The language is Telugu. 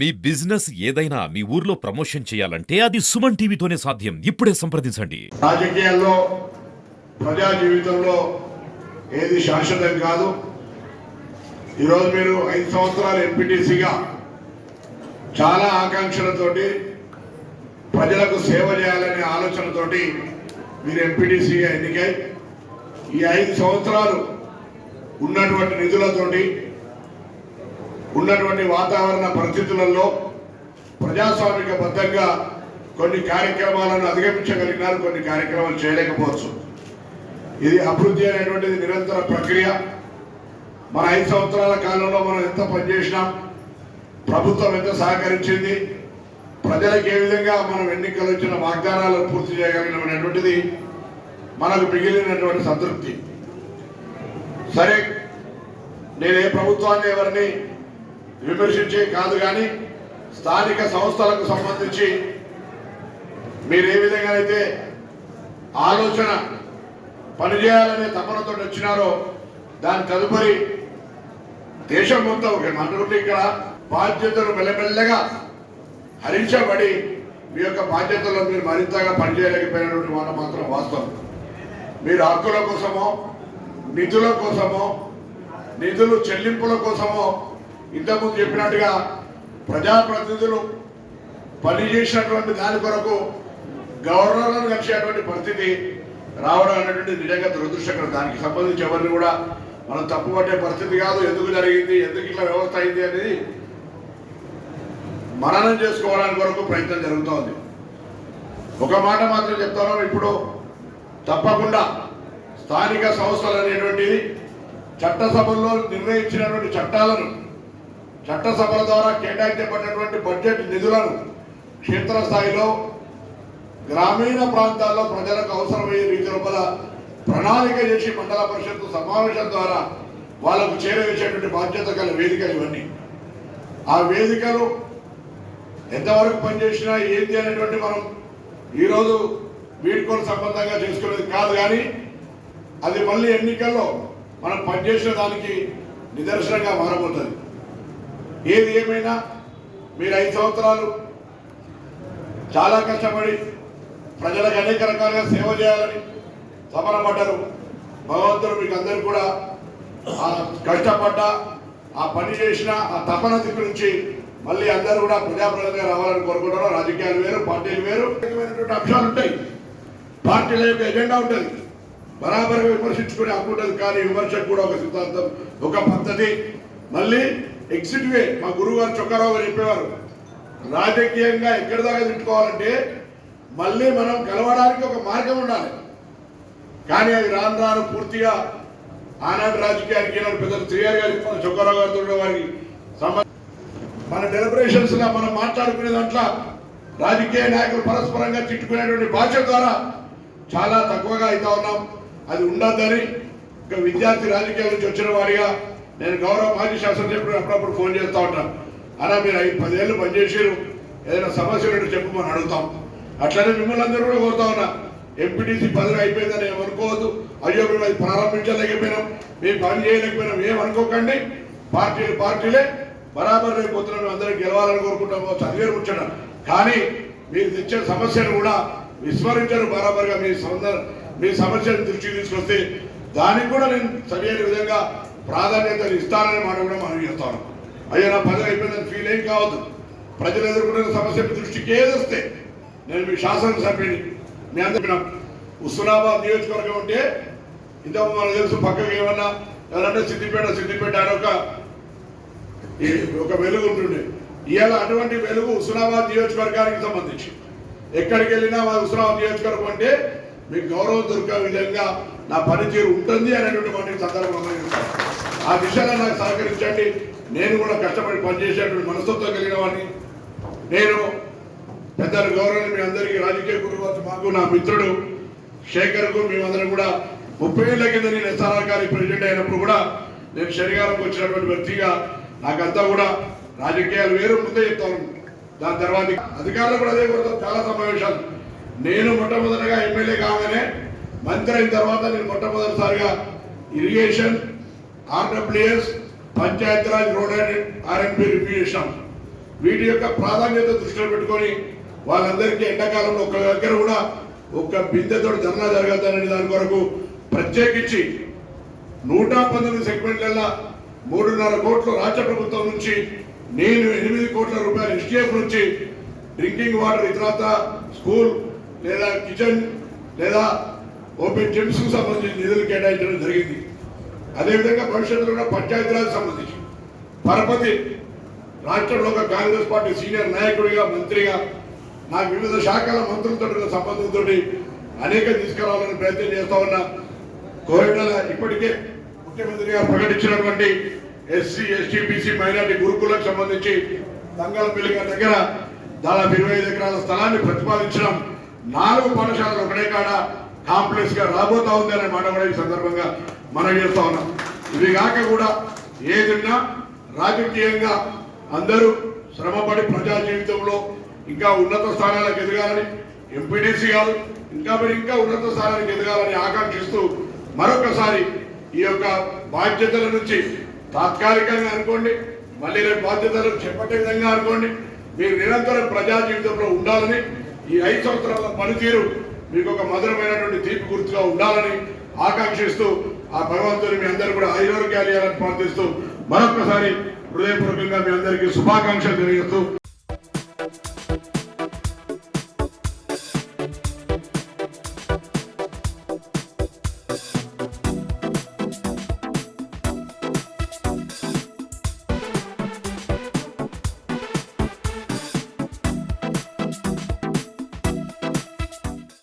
మీ బిజినెస్ ఏదైనా మీ ఊర్లో ప్రమోషన్ చేయాలంటే అది సుమన్ టీవీతోనే సాధ్యం. ఇప్పుడే సంప్రదించండి. రాజకీయాల్లో ప్రజా జీవితంలో ఏది శాశ్వతం కాదు. ఈరోజు మీరు ఐదు సంవత్సరాలు ఎంపీటీసీగా చాలా ఆకాంక్షలతోటి ప్రజలకు సేవ చేయాలనే ఆలోచనతోటి మీరు ఎంపీటీసీగా ఎన్నికై ఈ ఐదు సంవత్సరాలు ఉన్నటువంటి నిధులతోటి ఉన్నటువంటి వాతావరణ పరిస్థితులలో ప్రజాస్వామికబద్ధంగా కొన్ని కార్యక్రమాలను అధిగమించగలిగినారు కొన్ని కార్యక్రమాలు చేయలేకపోవచ్చు. ఇది అభివృద్ధి అనేటువంటిది నిరంతర ప్రక్రియ. మన ఐదు సంవత్సరాల కాలంలో మనం ఎంత పనిచేసినాం ప్రభుత్వం ఎంత సహకరించింది ప్రజలకు ఏ విధంగా మనం ఎన్నికలు ఇచ్చిన వాగ్దానాలను పూర్తి చేయగలిగినటువంటిది అనేటువంటిది మనకు మిగిలినటువంటి సంతృప్తి. సరే నేను ఏ ప్రభుత్వాన్ని ఎవరిని విమర్శించే కాదు కానీ స్థానిక సంస్థలకు సంబంధించి మీరు ఏ విధంగానైతే ఆలోచన పనిచేయాలనే తపనతో వచ్చినారో దాని తదుపరి దేశం మొత్తం ఒక మనకుంటే ఇక్కడ బాధ్యతలు మెల్లమెల్లగా హరించబడి మీ యొక్క బాధ్యతలో మీరు మరింతగా పనిచేయలేకపోయినటువంటి మాట మాత్రం వాస్తవం. మీరు హక్కుల కోసమో నిధుల కోసమో నిధులు చెల్లింపుల కోసమో ఇంతకుముందు చెప్పినట్టుగా ప్రజాప్రతినిధులు పనిచేసినటువంటి దాని కొరకు గవర్నర్లను కలిసేటువంటి పరిస్థితి రావడం అనేటువంటి నిజంగా దురదృష్టకరం. దానికి సంబంధించి ఎవరిని కూడా మనం తప్పుపట్టే పరిస్థితి కాదు. ఎందుకు జరిగింది? ఎందుకు ఇట్లా వ్యవస్థ అయింది అనేది మననం చేసుకోవడానికి వరకు ప్రయత్నం జరుగుతోంది. ఒక మాట మాత్రం చెప్తాను. ఇప్పుడు తప్పకుండా స్థానిక సంస్థలు అనేటువంటిది చట్టసభల్లో నిర్ణయించినటువంటి చట్టాలను చట్టసభల ద్వారా కేటాయించబడినటువంటి బడ్జెట్ నిధులను క్షేత్రస్థాయిలో గ్రామీణ ప్రాంతాల్లో ప్రజలకు అవసరమయ్యే రీతి లోపల ప్రణాళిక చేసి మండల పరిషత్ సమావేశం ద్వారా వాళ్ళకు చేరవేసేటువంటి బాధ్యత గల వేదికలు ఇవన్నీ. ఆ వేదికలు ఎంతవరకు పనిచేసినా ఏంటి అనేటువంటి మనం ఈరోజు వీడ్కోలు సంబంధంగా చేసుకునేది కాదు కానీ అది మళ్ళీ ఎన్నికల్లో మనం పనిచేసిన దానికి నిదర్శనంగా మారబోతుంది. ఏది ఏమైనా మీరు ఐదు సంవత్సరాలు చాలా కష్టపడి ప్రజలకు అనేక రకాలుగా సేవ చేయాలని సమరపడ్డారు. భగవంతుడు మీకు అందరు కూడా ఆ కష్టపడ్డ ఆ పని చేసిన ఆ తపన దిక్కు నుంచి మళ్ళీ అందరూ కూడా ప్రజాప్రతినిధిగా రావాలని కోరుకుంటారు రాజకీయాలు వేరు పార్టీలు వేరు. అంశాలు ఉంటాయి. పార్టీల యొక్క ఎజెండా ఉంటుంది. బరాబర్గా విమర్శించుకునే హక్కు ఉంటుంది. కానీ విమర్శకు కూడా ఒక సిద్ధాంతం ఒక పద్ధతి. మళ్ళీ ఎగ్జిట్ వే మా గురువు గారు చొక్కారావు గారు చెప్పేవారు. రాజకీయంగా ఎక్కడి దాకా తిట్టుకోవాలంటే మళ్ళీ మనం కలవడానికి ఒక మార్గం ఉండాలి. కానీ అది రాను రాను పూర్తిగా ఆనాటి రాజకీయానికి ఈనాడు పెద్ద శ్రీగారి గారికి మన చొక్కారావు గారితో వారికి సంబంధం మన డెలిబరేషన్స్గా మనం మాట్లాడుకునే దాంట్లో రాజకీయ నాయకులు పరస్పరంగా తిట్టుకునేటువంటి భాష ద్వారా చాలా తక్కువగా అవుతా ఉన్నాం. అది ఉండద్దని ఇంకా విద్యార్థి రాజకీయాల నుంచి వచ్చిన వారిగా నేను గౌరవ మాజీ శాసనసభ్యుడు అప్పుడప్పుడు ఫోన్ చేస్తూ ఉంటాను అలా మీరు ఐదు పదేళ్ళు పనిచేసారు ఏదైనా సమస్యలు ఉంటే చెప్పమని అడుగుతాం. అట్లనే మిమ్మల్ని అందరూ కూడా కోరుతా ఉన్నా. ఎంపీటీసీ పదవి అయిపోయిందని ఏమనుకోవద్దు అయ్యో మేము అది ప్రారంభించలేకపోయినాం. మేము పని చేయలేకపోయినాం. ఏమనుకోకండి పార్టీలు పార్టీలే బరాబర్ రేపు పొద్దున మేము అందరం గెలవాలని కోరుకుంటాము. చదివే కూర్చున్నాం. కానీ మీరు తెచ్చిన సమస్యను కూడా విస్మరించరు బరాబర్గా మీ సొంత మీ సమస్యను దృష్టికి తీసుకొస్తే. దానికి కూడా నేను సరైన విధంగా ప్రాధాన్యతలు ఇస్తానని మాట కూడా మనం చేస్తాను అయ్యో నా పదవి అయిపోయిందని ఫీల్ ఏం కావద్దు. ప్రజలు ఎదుర్కొనే సమస్య దృష్టికి ఏది వస్తే నేను మీ శాసనసభ్యుని మీ అందరికీ హుస్నాబాద్ నియోజకవర్గం ఉంటే ఇంతకు మనం తెలుసు పక్కకి ఏమన్నా ఎవరంటే సిద్దిపేట సిద్దిపేట అని ఒక ఈ ఒక వెలుగు ఉంటుండే. ఇవాళ అటువంటి వెలుగు హుస్నాబాద్ నియోజకవర్గానికి సంబంధించి. ఎక్కడికి వెళ్ళినా మా హుస్నాబాద్ నియోజకవర్గం అంటే మీకు గౌరవం దొరికే విధంగా నా పనితీరు ఉంటుంది అనేటువంటి మాట సందర్భంగా చెప్తాను. ఆ విషయాలను నాకు సహకరించండి. నేను కూడా కష్టపడి పనిచేసేటువంటి మనస్తత్వం కలిగిన వాడిని. నేను పెద్దలు గౌరవం మీ అందరికీ రాజకీయ గురువు మాకు నా మిత్రుడు శేఖర్కు మేమందరం కూడా ముప్పై ఏళ్ళ కింద నేను ఎస్ఆర్ఆర్ గారి ప్రెసిడెంట్ అయినప్పుడు కూడా నేను శనివారం వచ్చినటువంటి వ్యక్తిగా నాకంతా కూడా రాజకీయాలు వేరు ముందే చెప్తాను. దాని తర్వాత అధికారులు కూడా అదే కోరుతారు. చాలా సమావేశాలు. నేను మొట్టమొదటిగా ఎమ్మెల్యే కాగానే మంత్రి అయిన తర్వాత నేను మొట్టమొదటిసారిగా irrigation RWS Panchayati Raj road and R N B review చేశాం వీటి యొక్క ప్రాధాన్యత దృష్టిలో పెట్టుకొని వాళ్ళందరికీ ఎండాకాలంలో ఒక్క దగ్గర కూడా ఒక్క బిందెతో ధర్నా జరగద్దనే దాని కొరకు ప్రత్యేకించి నూట పంతొమ్మిది సెగ్మెంట్లలో మూడున్నర కోట్లు రాష్ట్ర ప్రభుత్వం నుంచి నేను ఎనిమిది కోట్ల రూపాయలు ఎస్టీఎఫ్ నుంచి డ్రింకింగ్ వాటర్ ఇతరత స్కూల్ లేదా కిచెన్ లేదా ఓపెన్ జిమ్స్కు సంబంధించిన సంబంధించి నిధులు కేటాయించడం జరిగింది. అదేవిధంగా భవిష్యత్తులో కూడా పంచాయతీరాజ్ సంబంధించి పరపతి రాష్ట్రంలో ఒక కాంగ్రెస్ పార్టీ సీనియర్ నాయకుడిగా మంత్రిగా నా వివిధ శాఖల మంత్రులతో సంబంధంతో అనేక తీసుకురావాలని ప్రయత్నం చేస్తా ఉన్న. కోరిడల ఇప్పటికే ముఖ్యమంత్రి గారు ప్రకటించినటువంటి ఎస్సీ ఎస్టీ బీసీ మైనార్టీ గురుకులకు సంబంధించి తంగలపల్లి గారి దగ్గర దాదాపు ఇరవై ఐదు ఎకరాల స్థలాన్ని ప్రతిపాదించడం నాలుగు పాఠశాలలు ఒకటే కాడ కాంప్లెక్స్గా రాబోతా ఉంది అనే మాట కూడా ఈ సందర్భంగా మనం చేస్తా ఉన్నాం. ఇవి కాక కూడా ఏదన్నా రాజకీయంగా అందరూ శ్రమపడి ప్రజా జీవితంలో ఇంకా ఉన్నత స్థానాలకు ఎదగాలని ఎంపీడీసీ కాదు ఇంకా మరి ఇంకా ఉన్నత స్థానానికి ఎదగాలని ఆకాంక్షిస్తూ మరొకసారి ఈ యొక్క బాధ్యతల నుంచి తాత్కాలికంగా అనుకోండి మళ్ళీ రేపు బాధ్యతలు చేపట్టే విధంగా అనుకోండి మీరు నిరంతరం ప్రజా జీవితంలో ఉండాలని ఈ ఐదు సంవత్సరాల పనితీరు మీకు ఒక మధురమైనటువంటి తీపి గుర్తుగా ఉండాలని ఆకాంక్షిస్తూ ఆ భగవంతుని మీ అందరూ కూడా ఆరోగ్యాలు ఇవ్వాలని ప్రార్థిస్తూ మరొకసారి హృదయపూర్వకంగా మీ అందరికీ శుభాకాంక్షలు తెలియజేస్తూ